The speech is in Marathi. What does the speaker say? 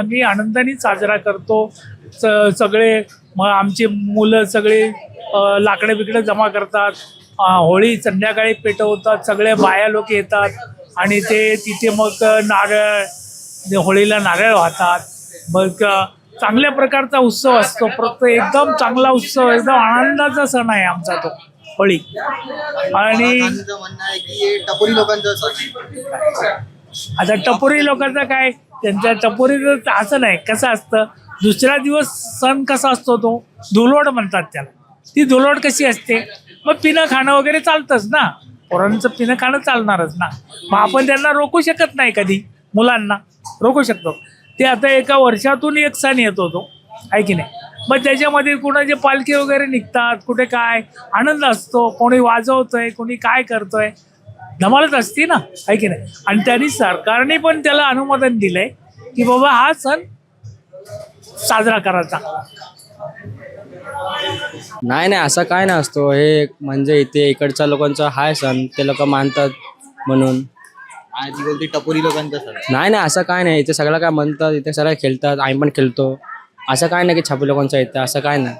आम्ही आनंदाने साजरा करतो. स सगळे मग आमची मुलं सगळे लाकडं बिकडं जमा करतात. होळी संध्याकाळी पेटवतात. सगळे बाया लोक येतात आणि ते तिथे मग नारळ होळीला नारळ वाहतात. मग चांगल्या प्रकारचा उत्सव असतो. प्रत्येक एकदम चांगला उत्सव एकदम आनंदाचा सण आहे आमचा तो होळी. आणि. आता टपोरी लोकांचं काय? त्यांच्या टपोरीत असं नाही. कसं असतं? दुसरा दिवस सण कसा असतो तो? धुलोट म्हणतात त्याला. ती धुलोड कशी असते? मग पिणं खाणं वगैरे चालतंच ना. पोरांचं पिणं खाणं चालणारच ना. मग आपण त्यांना रोखू शकत नाही कधी. मुलांना रोखू शकतो. ते आता एका वर्षातून एक सण येतो तो. आहे की नाही? मग त्याच्यामध्ये कुणाचे पालखी वगैरे निघतात कुठे काय? आनंद असतो. कोणी वाजवतोय कोणी काय करतोय? धमालच असते ना आहे की नाही? आणि त्यांनी सरकारने पण त्याला अनुमोदन दिलंय की बाबा हा सण साजरा करायचा नाही नाही असं काय नाही असतो. हे म्हणजे इथे इकडच्या लोकांचा हाय सण ते लोक मानतात म्हणून. आणि ती बोलते टपोरी लोकांचा सण. नाही नाही असं काय नाही. इथे सगळं काय म्हणतात इथे सगळं खेळतात आम्ही पण खेळतो. असं काय नाही की छापी लोकांचं इथे असं काय नाही.